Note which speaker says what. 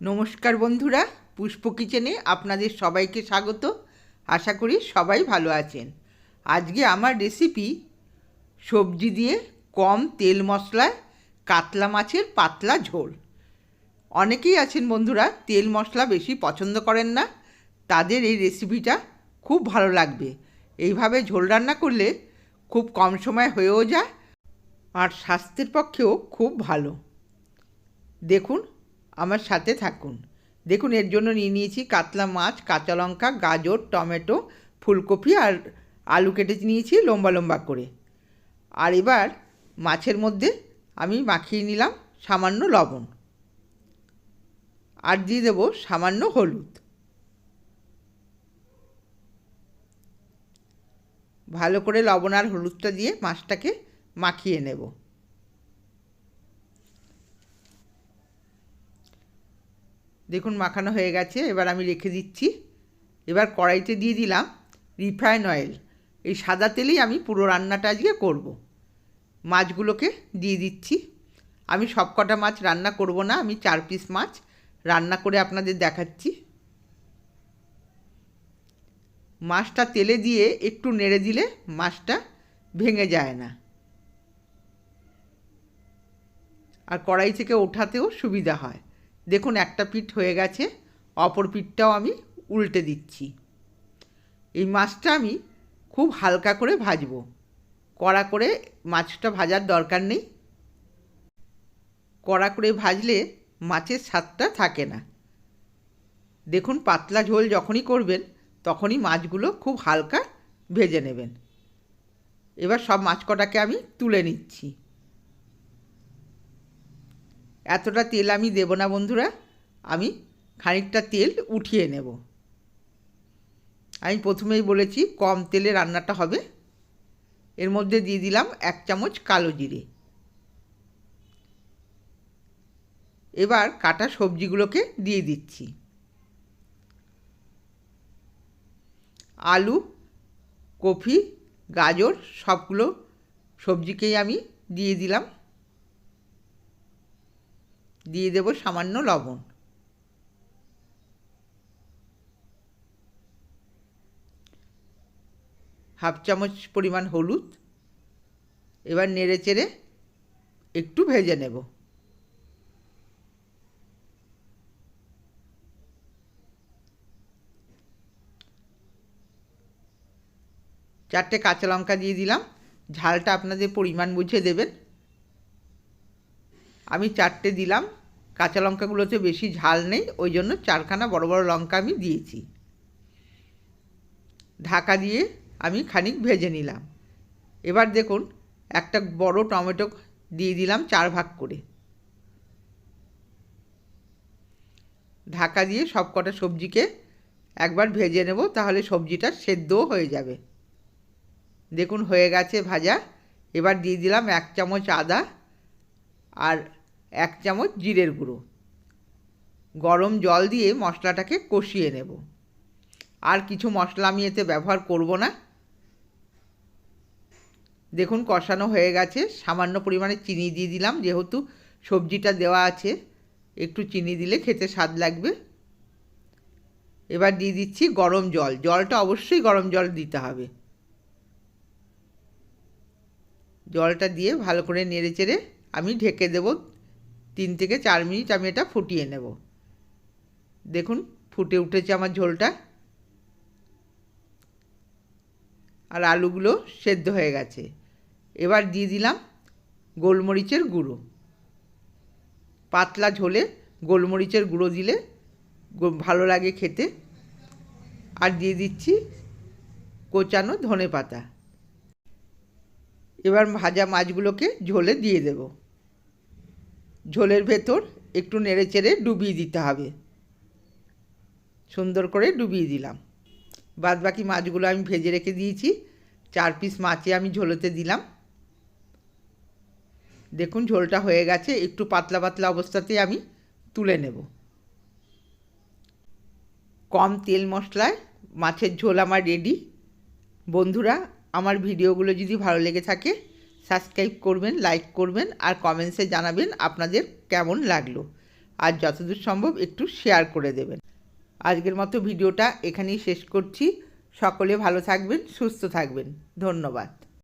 Speaker 1: নমস্কার বন্ধুরা, পুষ্প কিচেনে আপনাদের সবাইকে স্বাগত। আশা করি সবাই ভালো আছেন। আজকে আমার রেসিপি সবজি দিয়ে কম তেল মশলায় কাতলা মাছের পাতলা ঝোল। অনেকেই আছেন বন্ধুরা, তেল মশলা বেশি পছন্দ করেন না। তাদের এই রেসিপিটা খুব ভালো লাগবে। এইভাবে ঝোল রান্না করলে খুব কম সময় হয়েও যায় আর স্বাস্থ্যের পক্ষেও খুব ভালো। দেখুন আমার সাথে থাকুন। দেখুন, এর জন্য নিয়ে নিয়েছি কাতলা মাছ, কাঁচা লঙ্কা, গাজর, টমেটো, ফুলকপি আর আলু কেটে নিয়েছি লম্বা লম্বা করে। আর এবার মাছের মধ্যে আমি মাখিয়ে নিলাম সামান্য লবণ। আর দিয়ে দেবো সামান্য হলুদ। ভালো করে লবণ আর হলুদটা দিয়ে মাছটাকে মাখিয়ে নেব। দেখুন মাখানো হয়ে গেছে, এবার আমি রেখে দিচ্ছি। এবার কড়াইতে দিয়ে দিলাম রিফাইন অয়েল। এই সাদা তেলেই আমি পুরো রান্নাটা আজকে করব। মাছগুলোকে দিয়ে দিচ্ছি। আমি সব কটা মাছ রান্না করব না, আমি চার পিস মাছ রান্না করে আপনাদের দেখাচ্ছি। মাছটা তেলে দিয়ে একটু নেড়ে দিলে মাছটা ভেঙে যায় না। আর কড়াই থেকে ওঠাতেও সুবিধা হয়। দেখুন, একটা পিঠ হয়ে গেছে, অপর পিঠটাও আমি উল্টে দিচ্ছি। এই মাছটা আমি খুব হালকা করে ভাজবো। কড়া করে মাছটা ভাজার দরকার নেই। কড়া করে ভাজলে মাছের স্বাদটা থাকে না। দেখুন, পাতলা ঝোল যখনই করবেন, তখনই মাছগুলো খুব হালকা ভেজে নেবেন। এবার সব মাছ কটাকে আমি তুলে নিচ্ছি। এতটা তেল আমি দেব না বন্ধুরা, আমি খানিকটা তেল উঠিয়ে নেব। আমি প্রথমেই বলেছি কম তেলে রান্নাটা হবে। এর মধ্যে দিয়ে দিলাম এক চামচ কালো জিরে। এবার কাটা সবজিগুলোকে দিয়ে দিচ্ছি। আলু কফি গাজর সবগুলো সবজিকেই আমি দিয়ে দিলাম। দিয়ে দেব সামান্য লবণ। হাফ চামচ পরিমাণ হলুদ। এবার নেড়ে চেড়ে একটু ভেজে নেব। চারটে কাঁচা লঙ্কা দিয়ে দিলাম। ঝালটা আপনাদের পরিমাণ বুঝে দেবেন। আমি চারটে দিলাম। কাঁচা লঙ্কাগুলোতে বেশি ঝাল নেই, ওই জন্য চারখানা বড় বড় লঙ্কা আমি দিয়েছি। ঢাকা দিয়ে আমি খানিক ভেজে নিলাম। এবার দেখুন, একটা বড় টমেটো দিয়ে দিলাম চার ভাগ করে। ঢাকা দিয়ে সব কটা সবজিকে একবার ভেজে নেব, তাহলে সবজিটা সেদ্ধও হয়ে যাবে। দেখুন, হয়ে গেছে ভাজা। এবার দিয়ে দিলাম এক চামচ আদা আর এক চামচ জিরের গুঁড়ো। গরম জল দিয়ে মশলাটাকে কষিয়ে নেব। আর কিছু মশলা আমি এতে ব্যবহার করব না। দেখুন, কষানো হয়ে গেছে। সামান্য পরিমাণে চিনি দিয়ে দিলাম। যেহেতু সবজিটা দেওয়া আছে, একটু চিনি দিলে খেতে স্বাদ লাগবে। এবার দিয়ে দিচ্ছি গরম জল। জলটা অবশ্যই গরম জল দিতে হবে। জলটা দিয়ে ভালো করে নেড়ে চেড়ে আমি ঢেকে দেব তিন থেকে চার মিনিট আমি এটা ফুটিয়ে নেব। দেখুন, ফুটে উঠেছে আমার ঝোলটা। আর আলুগুলো সেদ্ধ হয়ে গেছে। এবার দিয়ে দিলাম গোলমরিচের গুঁড়ো। পাতলা ঝোলে গোলমরিচের গুঁড়ো দিলে ভালো লাগে খেতে। আর দিয়ে দিচ্ছি কোচানো ধনে পাতা এবার ভাজা মাছগুলোকে ঝোলে দিয়ে দেব। ঝোলের ভেতর একটু নেড়ে চেড়ে ডুবিয়ে দিতে হবে। সুন্দর করে ডুবিয়ে দিলাম। বাদ বাকি মাছগুলো আমি ভেজে রেখে দিয়েছি। চার পিস মাছে আমি ঝোলেতে দিলাম। দেখুন ঝোলটা হয়ে গেছে। একটু পাতলা পাতলা অবস্থাতে আমি তুলে নেব। কম তেল মশলায় মাছের ঝোল আমার রেডি বন্ধুরা, আমার ভিডিওগুলো যদি ভালো লেগে থাকে সাবস্ক্রাইব করবেন, লাইক করবেন আর কমেন্টসে জানাবেন আপনাদের কেমন লাগল। আর যতদূর সম্ভব একটু শেয়ার করে দেবেন। আজকের মতো ভিডিওটা এখানেই শেষ করছি। সকলে ভালো থাকবেন, সুস্থ থাকবেন। ধন্যবাদ।